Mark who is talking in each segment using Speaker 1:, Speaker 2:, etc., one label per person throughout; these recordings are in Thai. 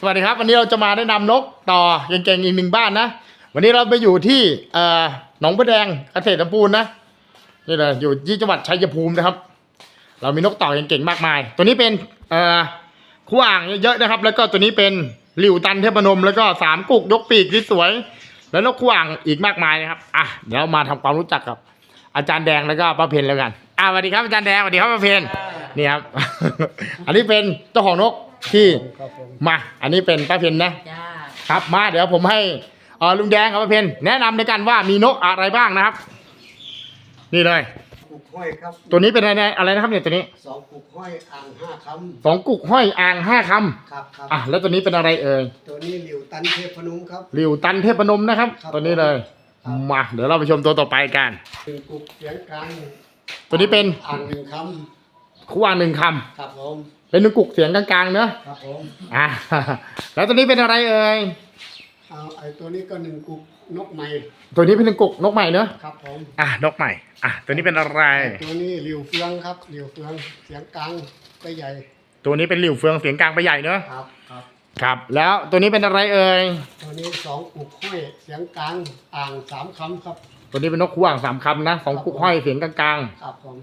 Speaker 1: สวัสดีครับ วันนี้เราจะมาแนะนำนกต่อเก่งๆอีกหนึ่งบ้านนะ วันนี้เราไปอยู่ที่เอ่อหนองบัวแดงเกษตรปูนนะนี่เลยอยู่ที่จังหวัดชัยภูมินะครับ เรามีนกต่อเก่งๆมากมาย ตัวนี้เป็นเอ่อคู่อ่างเยอะๆนะครับ แล้วก็ตัวนี้เป็นหลิวตันเทพนม แล้วก็สามกุกยกปีกที่สวย แล้วนกคู่อ่างอีกมากมายนะครับอะเดี๋ยวมาทำความรู้จักกับ อาจารย์แดงแล้วก็ป้าเพนแล้วกันอะสวัสดีครับอาจารย์แดงสวัสดีครับป้าเพนนี่ครับอันนี้เป็นเจ้าของนก ที่
Speaker 2: ครับผม
Speaker 1: มา อันนี้เป็นป้าเพนนะ
Speaker 3: จ้า
Speaker 1: ครับมาเดี๋ยวผมให้เออลุงแดงกับป้าเพนแนะนำในการว่ามีนกอะไรบ้างนะครับ นี่เลย
Speaker 2: ปลูกห้อยครับ
Speaker 1: ตัวนี้เป็นอะไรนะอะไรนะครับเนี่ยตัวนี้
Speaker 2: สองปลูกห้อยอ่างห้าค
Speaker 1: สองกุกห้อยอ่างห้าคำ
Speaker 2: ครับครับำ
Speaker 1: อะแล้วตัวนี้เป็นอะไรเอ่ย
Speaker 2: ตัวนี้หลิวตันเทพนุมครับ
Speaker 1: หลิวตันเทพนมนะครับ
Speaker 2: ครับ
Speaker 1: ตัวนี้เลย
Speaker 2: ครับ
Speaker 1: มาเดี๋ยวเราไปชมตัวต่อไปกัน
Speaker 2: เป็นปลูกเสียงกลาง
Speaker 1: ตัวนี้เป็น
Speaker 2: อ่างหนึ่งค
Speaker 1: คู่อ่างหนึ่งคำ
Speaker 2: ครับผมำ
Speaker 1: เป็นหนึ่งกุกเสียงกลางๆเนอะ
Speaker 2: ครับผม
Speaker 1: อะแล้วตัวนี้เป็นอะไรเอ่ย
Speaker 2: เอาไอ้ตัวนี้ก็หนึ่งกุกนกใหม่
Speaker 1: ตัวนี้เป็นหนึ่งกุกนกใหม่เนอะ
Speaker 2: ครับผม
Speaker 1: อะนกใหม่อะตัวนี้เป็นอะไร
Speaker 2: ตัวนี้หลิวเฟืองครับหลิวเฟืองเสียงกลางไปใหญ่
Speaker 1: ตัวนี้เป็นหลิวเฟืองเสียงกลางไปใหญ่เนอะ
Speaker 2: ครับครับ
Speaker 1: ครับ แล้วตัวนี้เป็นอะไรเอ่ย
Speaker 2: ตัวนี้สองปลูกห้อยเสียงกลางอ่างสามคำครับ
Speaker 1: ตัวนี้เป็นนกคู่อ่างสามคำนะสองกุกห้อยเสียงกลาง
Speaker 2: ครับผม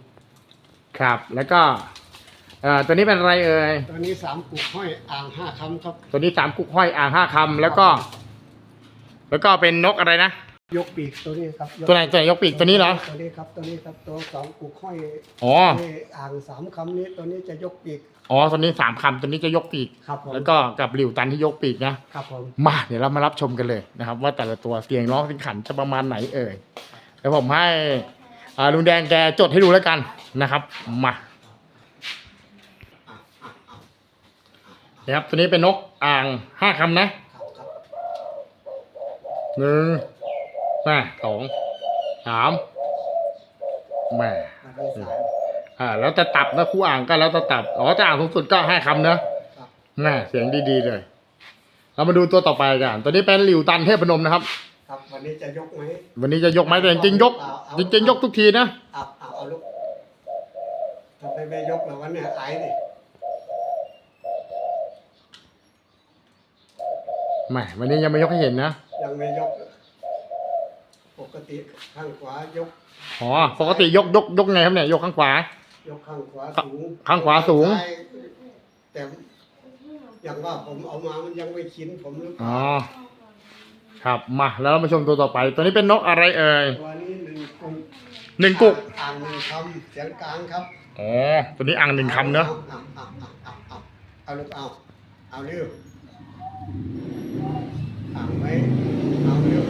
Speaker 1: ๆครับแล้วก็เอ่อตัวนี้เป็นอะไรเอ่ย
Speaker 2: ตัวนี้สามปลูกห้อยอ่างห้าคำครับ
Speaker 1: ตัวนี้สามกุกห้อยอ่างห้าคำแล้วก็ แล้วก็เป็นนกอะไรนะ
Speaker 2: ยกปีกตัวนี้ครับก
Speaker 1: ตัวไหนตัวไหนยกปีกตัวนี้เหรอ
Speaker 2: ตัวนี้ครับตัวนี้ครับตัวสองกุกห้อย
Speaker 1: อ๋อ
Speaker 2: นี่อ่างสามคำนี้ตัวนี้จะยกปีก
Speaker 1: อ๋อตัวนี้สามคำตัวนี้จะยกปีก
Speaker 2: ครับผม
Speaker 1: แล้วก็กับหลิวตันที่ยกปีกนะ
Speaker 2: ครับผม
Speaker 1: มาเดี๋ยวเรามารับชมกันเลยนะครับ ว่าแต่ละตัวเสียงร้องเสียงขันจะประมาณไหนเอ่ยเดี๋ยวผมให้อ่าลุงแดงแกจดให้ดูแล้วกันนะครับ มา นี่ยครับตัวนี้เป็นนกอ่างห้าคำนะครับ
Speaker 2: ครับ
Speaker 1: หนึ่งแม่สองสามแม่
Speaker 2: อันนี้สาม
Speaker 1: อ่า แล้วจะตับนะคู่อ่างก็แล้วจะตับอ๋อจะอ่างสูงสุดก็ห้าคำนะครับแม่เสียงดีๆเลยเรามาดูตัวต่อไปกันตัวนี้เป็นหลิวตันเทพนมนะครับ
Speaker 2: ครับ วันนี้จะยกไหม
Speaker 1: วันนี้จะยกไหมแต่จริงๆยก จริงๆยกทุกทีนะ
Speaker 2: เอาเอาเอาลูกทำไมไม่ยกล่ะวันเนี้ยไอ้ดิ
Speaker 1: แหมวันนี้ยังไม่ยกให้เห็นนะ
Speaker 2: ยังไม่ยก ปกติข้างขวายก
Speaker 1: อ๋อปกติยกยกยกไงครับเนี่ยยกข้างขวา
Speaker 2: ยกข้างขวาสูง
Speaker 1: ข้างขวาสูง
Speaker 2: ซ้ยแต่อย่างว่าผมเอามามันยังไม่ชินผมหรือเป
Speaker 1: อ๋
Speaker 2: ล่า
Speaker 1: อครับมาแล้วเรามาชมตัวต่อไป ตัวนี้เป็นนกอะไรเอ่ย
Speaker 2: ตัวนี้หนึ่งกุก
Speaker 1: หนึ่งกุก
Speaker 2: อ่างหนึ่งคำเสียงกลางครับ
Speaker 1: อ๋อตัวนี้อ่างหนึ่งคำเนอะ
Speaker 2: เอาเอาเอาเอาเอาเอาลูกเอาเอาเร็วอ่างไว้เอาเร็ว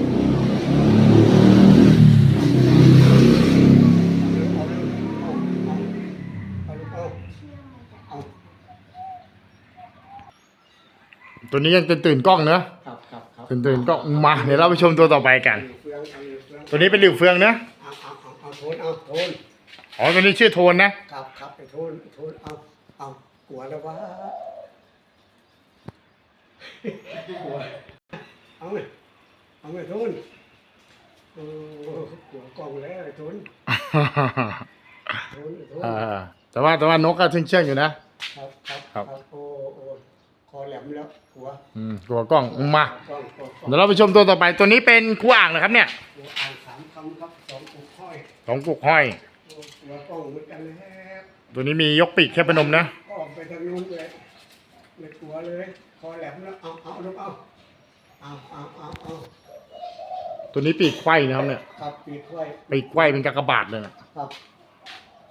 Speaker 2: เอาเร็วเอาเร็วเอาเอาเอาลูกเอาเอา
Speaker 1: ตัวนี้ยังตื่นตื่นๆกล้องเนอะ
Speaker 2: ครับครับครับ
Speaker 1: ตื่นตื่นๆกล้องมาเดี๋ยวเราไปชมตัวต่อไปกัน
Speaker 2: เฟืองเอาเฟือง
Speaker 1: ตัวนี้เป็นหลิวเฟืองเนอะ
Speaker 2: เอาเอาเอาเอาโทนเอาโทน
Speaker 1: อ๋อตัวนี้ชื่อโทนนะ
Speaker 2: ครับครับไปโทนโทนเอาเอากลัวแล้ววะ กลัว เอาไหมเอาไหมโทนโอ้กลัวกล้องแล้วไอ้โทนโทนโทน
Speaker 1: อ่าแต่ว่าแต่ว่านกก็เชื่องเชื่องๆอยู่นะ
Speaker 2: ครับครับ
Speaker 1: ครับ
Speaker 2: โอ้โอ้คอแหลมแล้วกลัว
Speaker 1: อืมกลัวกล้องมา
Speaker 2: กล้องกลัวกล้อง
Speaker 1: เดี๋ยวเราไปชมตัวต่อไปตัวนี้เป็นคู่อ่างนะครับเนี่ย
Speaker 2: กลัวอ่านสามคำครับสองกุกห้อย
Speaker 1: สองกุกห้อย
Speaker 2: โอ้กลัวกล้องเหมือนกันแล้ว
Speaker 1: ตัวนี้มียกปีกแค่ปนมนะ
Speaker 2: ก็ออกไปทางนู้นเลยไม่กลัวเลยคอแหลมแล้วเอาเอาลูกเอา เอาเอาเอาเอา
Speaker 1: ตัวนี้ปีกไขว้นะครับเนี่ย
Speaker 2: ครับปีกไว้
Speaker 1: ปีกไขว้เป็นกากบาทเลยนะครับ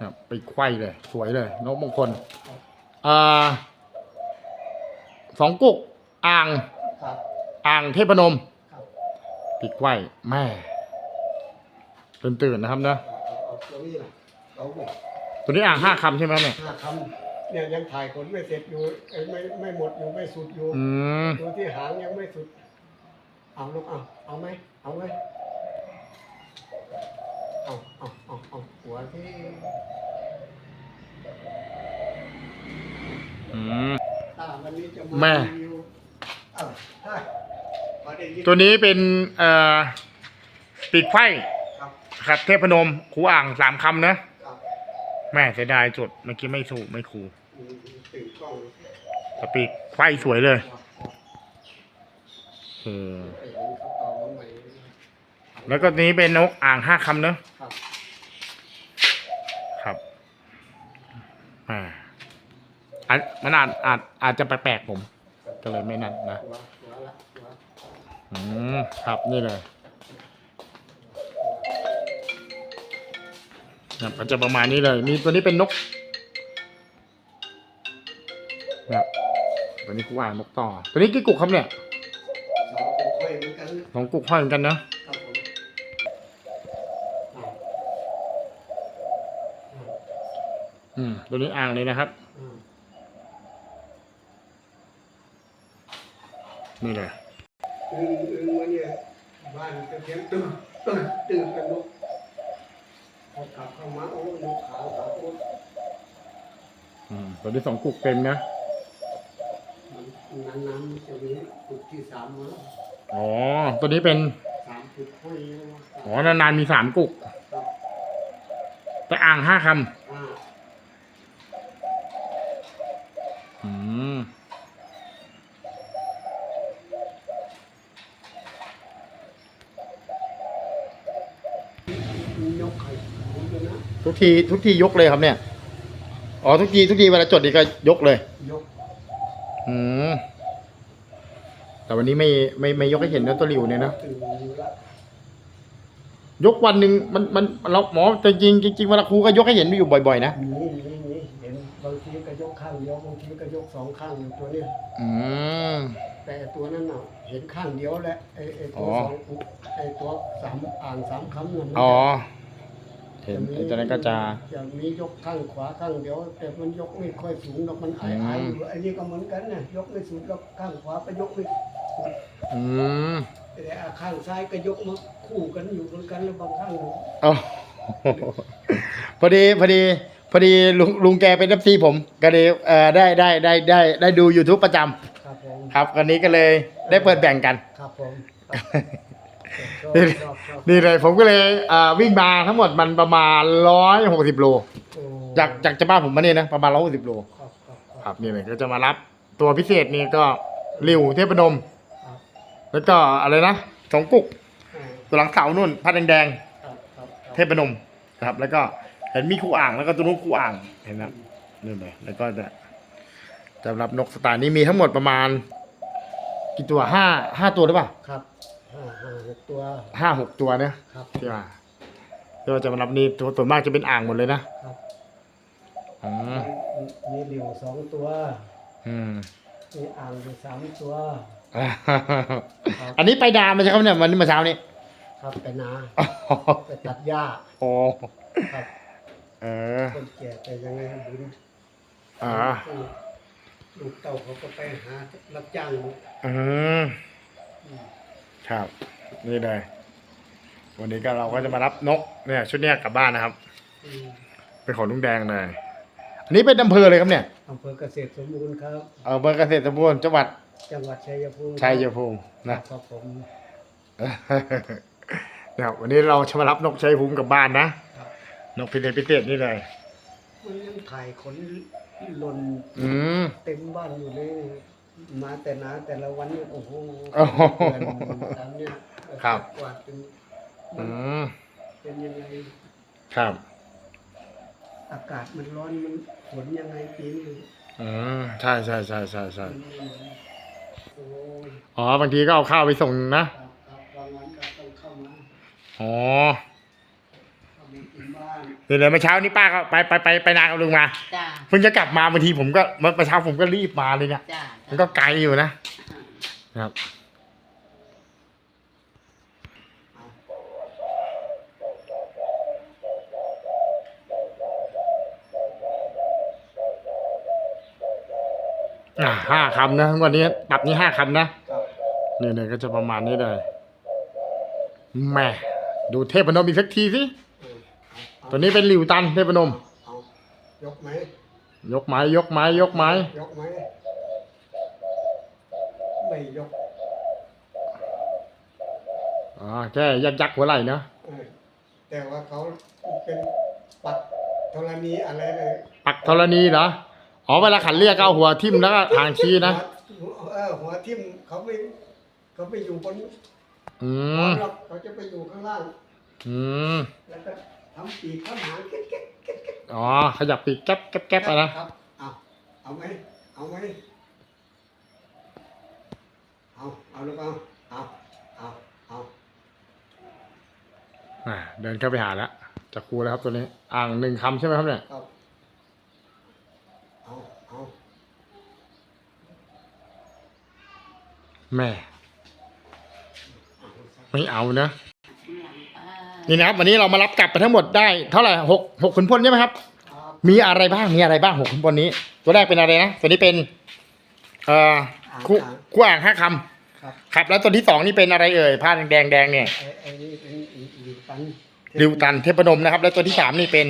Speaker 1: ครับปีกไขว้เลย สวยเลย นกมงคล
Speaker 2: ครับ
Speaker 1: อ่าสองกุกอ่าง
Speaker 2: ครับ
Speaker 1: อ่างเทพนม
Speaker 2: ครับ
Speaker 1: ปีกไขว้แม่ตื่นตื่นๆนะครับนะ
Speaker 2: เอาเอาตัวนี้นะเอาไป
Speaker 1: ตัวนี้อ่างห้าคำใช่ไหมเนี่ย
Speaker 2: ห้าคำเนี่ยยังถ่ายขนไม่เสร็จอยู่เอ้ยไม่ไม่หมดอยู่ไม่สุดอยู่
Speaker 1: อืม
Speaker 2: ดูที่หางยังไม่สุด เอาลูกเอาเอาไหมเอาไหมเอาเอาเอาเอาหัวที่
Speaker 1: อืม
Speaker 2: อ่าวันนี้จะ
Speaker 1: แม่
Speaker 2: มา รีวิวเอ้าได้พอได้ยิน
Speaker 1: ตัวนี้เป็นเอ่อปีกไขว้
Speaker 2: ครับ
Speaker 1: ครับเทพนมคูอ่างสามคำนะครับแม่เสียดายจุดเมื่อกี้ไม่สูไม่คู
Speaker 2: อืมตื่นกล้อง
Speaker 1: แต่ปีกไขว้สวยเลย
Speaker 2: ครับ
Speaker 1: แล้วก็นี้เป็นนกอ่างห้าคำเนอะ
Speaker 2: ครับ
Speaker 1: ครับอ่าอันมันอาจอาจอาจจะแปลกๆผม ก็เลยไม่นั่นนะ
Speaker 2: หัวหัวละหัว
Speaker 1: อืมครับนี่เลยครับก็จะประมาณนี้เลย มีตัวนี้เป็นนกนะครับตัวนี้คู่อ่างนกต่อ ตัวนี้กี่กุกครับเนี่ย
Speaker 2: สองเป็น ค่อ
Speaker 1: งกุกห้อยเหมือนกันนะ
Speaker 2: อื
Speaker 1: มตัวนี้อ่างเลยนะครับ นี่เลย
Speaker 2: อึงอึงวันเนี่ยบ้านจะเสียงตึ้งตึ้งตึ้งกันนกพอกลับเข้ามาโอ้นกขาวขาวโอ้
Speaker 1: อืมตัวนี้สองกุกเต็มนะ
Speaker 2: มันนานๆมันจะมีจุดที่สามมา
Speaker 1: อ๋อ ตัวนี้เป็น
Speaker 2: สามจุดห้อยนะ
Speaker 1: อ๋อนานๆมีสามกุก
Speaker 2: ครับ
Speaker 1: แต่อ่างห้าค
Speaker 2: อ่าำ
Speaker 1: อืม
Speaker 2: มีนกไข่ขาวด้วยนะ
Speaker 1: ทุกทีทุกทียกเลยครับเนี่ย อ๋อทุกทีทุกทีเวลาจดนี่ก็ยกเลย
Speaker 2: ยก
Speaker 1: อืม แต่วันนี้ไม่ไม่ไม่ยกให้เห็นนะตัวหลิวเนี่ยนะ
Speaker 2: ตึงอยู่ละ
Speaker 1: ยกวันหนึ่งมันมันเราหมอแต่จริงจริงๆเวลาครูก็ยกให้เห็นอยู่บ่อยๆนะ
Speaker 2: มีมีมีเห็นบางทีก็ยกข้างเดียวบางทีก็ยกสองข้างอยู่ตัวเนี้ย
Speaker 1: อืม
Speaker 2: แต่ตัวนั้นน่ะเห็นข้างเดียวแหละไอ้ไอ้ตัว
Speaker 1: อ๋อ
Speaker 2: สองไอ้ตัวสามอ่างสามคำนั่น
Speaker 1: อ๋อ เห็นไอ้ตัวนั้นก็จะ
Speaker 2: จะมียกข้างขวาข้างเดียว แต่มันยกไม่ค่อยสูงหรอกมันอายอายอยู่ไอ้นี่ก็เหมือนกันนะยกไม่สูงก็ข้างขวาก็ยกไม่สูง
Speaker 1: อืม
Speaker 2: แต่ข้างซ้ายก็ยกมาคู่กันอยู่เหมือนกันแล้วบางข้างอยู่
Speaker 1: อ๋อพอดีพอดีพอดีลุงลุงแกเป็นเอฟซีผมก็เลยเอ่อได้ได้ได้ได้ได้ดู YouTube ประจำ
Speaker 2: ครับผม
Speaker 1: ครับวันนี้ก็เลยได้เปิดแบ่งกัน
Speaker 2: ครับผมชอบ
Speaker 1: นี่
Speaker 2: ชอบชอบ
Speaker 1: นี่เลยผมก็เลยอ่าวิ่งมาทั้งหมดมันประมาณร้อยหกสิบโล
Speaker 2: โอ้
Speaker 1: จากจากจะบ้านผมมาเนี่ยนะประมาณร้อยหกสิบโล
Speaker 2: ครับครับค
Speaker 1: ครับรับนี่เลยก็จะมารับตัวพิเศษนี่ก็ริวเทพนม
Speaker 2: ครับ
Speaker 1: แล้วก็อะไรนะสองกุก
Speaker 2: อ่า
Speaker 1: ตัวหลังเสานู่นพัดแดง
Speaker 2: ครับครับค
Speaker 1: ๆ
Speaker 2: รับ
Speaker 1: เทพนมครับ แล้วก็เห็นมีคู่อ่างแล้วก็ตัวนู้นคู่อ่างเห็นไหมนี่เลยแล้วก็จะจะรับนกสไตล์นี้มีทั้งหมดประมาณ กี่ตัวห้าห้าตัวหรือเปล่า
Speaker 2: ครับห้าห้าหกตัว
Speaker 1: ห้าหกตัวเนี่ย
Speaker 2: ครับ
Speaker 1: ที่ว่าที่ว่าจะมารับนี่ตัวส่วนมากจะเป็นอ่างหมดเลยนะครับอืม
Speaker 2: มีเหลียวสองตัว
Speaker 1: อืม
Speaker 2: มีอ่างอยู่สามตัว
Speaker 1: อันนี้ไปดามาใช่ครับเนี่ยวันนี้มาเช้านี้
Speaker 2: ครับไปนาไปตัดหญ้า
Speaker 1: โอ้
Speaker 2: ครับ
Speaker 1: เออ
Speaker 2: คนแก่แต่ยังไงบุญ
Speaker 1: อ่า
Speaker 2: ลูกเต่าเขาก็ไปหารับจ้าง
Speaker 1: อืมครับ นี่เลยวันนี้ก็เราก็จะมารับนกเนี่ย ชุดเนี้ยกลับบ้านนะครับ
Speaker 2: อืม
Speaker 1: เป็นของลุงแดงเลยอันนี้เป็นอำเภอเลยครับเนี่ย
Speaker 2: อำเภอเกษตรสมบูรณ์ครับ
Speaker 1: อำเภอเกษตรสมบูรณ์จังหวัด
Speaker 2: จังหวัดชัยภูมิ
Speaker 1: ชัยภูมินะ
Speaker 2: ครับผม
Speaker 1: เนี่ยวันนี้เราจะมารับนกชัยภูมิกลับบ้านนะ นกพิเศษพิเศษนี่เลย
Speaker 2: มันยังถ่ายขนหล่น
Speaker 1: อืม
Speaker 2: เต็มบ้านอยู่เลยมาแต่นาแต่ละวันเนี่ยโอ้โห
Speaker 1: โอ้โห
Speaker 2: เดือนตามเนี่ย
Speaker 1: ครับ
Speaker 2: กวาดเป็นมั
Speaker 1: อื
Speaker 2: น
Speaker 1: ม
Speaker 2: เป็นยังไง
Speaker 1: ครับ
Speaker 2: อากาศมันร้อนมันฝนยังไงปีนี้
Speaker 1: อืมใช่ใช่ใช่ใช่ใช่
Speaker 2: มันไม่เหมื อนโอ้ย
Speaker 1: อ๋อ บางทีก็เอาข้าวไปส่งนะ
Speaker 2: ครับครับบางวันก็ต้องเข้ามา
Speaker 1: อ๋อ
Speaker 2: เข้ามากินบ้าน
Speaker 1: เดี๋ยวเดี๋ยวเมื่อเช้านี้ป้าก็ไปไปไปไปนากับลุงมา
Speaker 3: จ้า
Speaker 1: เพิ่งจะกลับมาบางทีผมก็เมื่อเช้าผมก็รีบมาเลยเนี่ย
Speaker 3: จ้า
Speaker 1: มันก็ไกลอยู่นะครับ อ่าห้าคำนะวันนี้ปรับนี้ห้าคำนะครับเนี่ยเนี่ยก็จะประมาณนี้เลยแหม่ดูเทพนมอีกสักทีสิ
Speaker 2: เออเอา
Speaker 1: ตัวนี้เป็นหลิวตันเทพนม
Speaker 2: เอายกไหม
Speaker 1: ยกไม้ยกไม้ยกไม้
Speaker 2: ยกไหมไม่ยก
Speaker 1: อ่าแค่ยักยักหัวไหล่เนาะ
Speaker 2: เออแต่ว่าเขาเป็นปัดธรณีอะไรเลย
Speaker 1: ปักธรณีเหรอ อ๋อเวลาขันเรียกก็เอาหัวทิ่มแล้วก็ทางชี้นะ
Speaker 2: หัวเออหัวทิ่มเขาไม่เขาไปอยู่บน
Speaker 1: อื
Speaker 2: บ
Speaker 1: ม
Speaker 2: นหรอกเขาจะไปอยู่ข้างล่าง
Speaker 1: อืม
Speaker 2: แล้วก็ทำปีกข้างหางเก๊กเก๊กเก๊กเก๊ก
Speaker 1: อ๋อขยับปีกแก๊บแก๊บแก๊บอะนะ ครับ
Speaker 2: เอาเอาไหมเอาไหมเอาเอาหรือเปล่าเอาเอาเอา
Speaker 1: อ่าเดินเข้าไปหาแล้วจะครูแล้วครับตัวนี้ อ่างหนึ่งคำใช่ไหมครับเนี่ย
Speaker 2: ครับเอาเอา
Speaker 1: แม่ ไม่เอานะ นี่นะครับ วันนี้เรามารับกลับไปทั้งหมดได้เท่าไหร่หกหกขุนพลใช่ไหมครับ
Speaker 2: ครับ
Speaker 1: มีอะไรบ้างมีอะไรบ้างหกขุนพลนี้ ตัวแรกเป็นอะไรนะตัวนี้เป็นเอ่อคู่คู่อ่างห้าค
Speaker 2: ครับำ
Speaker 1: ครับแล้วตัวที่สองนี่เป็นอะไรเอ่ยผ้าแดงแดงๆเนี่ย
Speaker 2: ไอ้ไอ้นี่เป็นลิวตัน
Speaker 1: ริวตันเทพนมนะครับ แล้วตัวที่สามนี่เป็น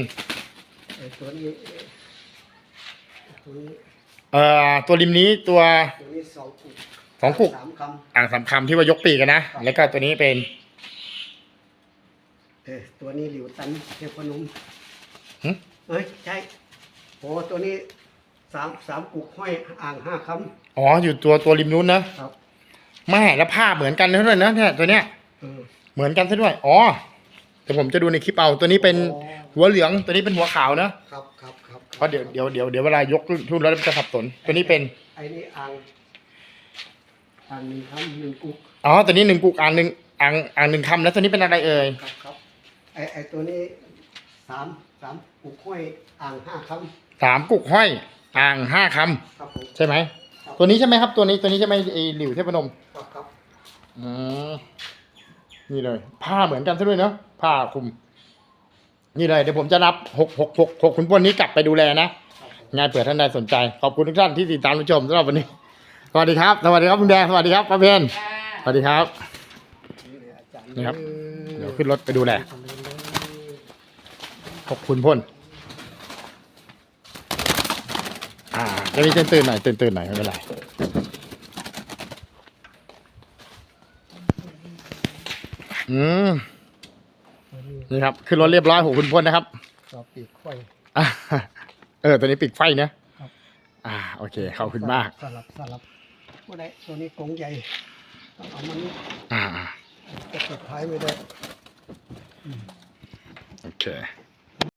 Speaker 2: ไอ้ตัวนี้ตัวนี้
Speaker 1: เอ่อตัวริมนี้ตัว
Speaker 2: ตัวนี้สองกุก
Speaker 1: สองกุก
Speaker 2: สามค
Speaker 1: อ่างสามคำที่ว่ายกปีกกันนะ แล้วก็ตัวนี้เป็นำ
Speaker 2: เออตัวนี้ลิวตันเทพนม
Speaker 1: หึ
Speaker 2: เอ้ยใช่โอ้ตัวนี้สามสามกุกห้อยอ่างห้าค
Speaker 1: อ๋ออยู่ตัวตัวริมนู้นนะำ
Speaker 2: ครับ
Speaker 1: แม่แล้วผ้าเหมือนกันด้วยนะเนี่ยตัวเนี้ย
Speaker 2: เออ
Speaker 1: เหมือนกันซะด้วยอ๋อเดี๋ยวผมจะดูในคลิปเอาตัวนี้เป็น
Speaker 2: อ๋อ
Speaker 1: หัวเหลืองตัวนี้เป็นหัวขาวนะ
Speaker 2: ครับครับครับ
Speaker 1: เพราะเดี๋ยวเดี๋ยวเดี๋ยวเดี๋ยวเวลายกทุ่นแล้วมันจะสับสนตัวนี้เป็น
Speaker 2: ไอ้นี่อ่าง อ่างหนึ่งคำหนึ่งกุก
Speaker 1: อ๋อตัวนี้หนึ่งกุกอ่างหนึ่งอ่างอ่างหนึ่งคำแล้วตัวนี้เป็นอะไรเอ่ย
Speaker 2: ครับครับไอ้ไอ้ตัวนี้สามสามกุกห้อยอ่างห้าค
Speaker 1: สามกุกห้อยอ่างห้าคำ
Speaker 2: ครับผมำ
Speaker 1: ใช่ไหมตัวนี้ใช่ไหมครับ ตัวนี้ตัวนี้ใช่ไหมไอหลิวเทพนม
Speaker 2: ครับครับ
Speaker 1: อืมนี่เลย ผ้าเหมือนกันซะด้วยเนาะผ้าคลุม นี่เลยเดี๋ยวผมจะนับหกหกหกหกขุนพลนี้กลับไปดูแลนะ
Speaker 2: ครับผม
Speaker 1: งานเปิดท่านใดสนใจ ขอบคุณทุกท่านที่ติดตามรับชมสำหรับวันนี้ สวัสดีครับ สวัสดีครับคุณแดง สวัสดีครับป้าเพนสวัสดีครับ
Speaker 2: นี่เลยอาจารย์
Speaker 1: นี่ครับ
Speaker 2: ออ
Speaker 1: เดี๋ยวขึ้นรถไปดูแล
Speaker 2: ทำเลยเลย
Speaker 1: ขอบคุณพ่น อ่าจะมีตื่นตื่นๆหน่อยตื่นตื่นๆหน่อยไม่เป็นไร อืม นี่ครับ ขึ้นรถเรียบร้อยของคุณพ่นนะครับ
Speaker 2: ต่อปีกค่อย
Speaker 1: อะเออ ตัวนี้ปิดไฟนะครับอ่า โอเค ขอบคุณมาก
Speaker 2: สลับ สลับ ไม่ได้ตัวนี้กรงใหญ่ต้องเอามัน
Speaker 1: อ่า
Speaker 2: จะสุดท้ายไม่ได้
Speaker 1: โอเค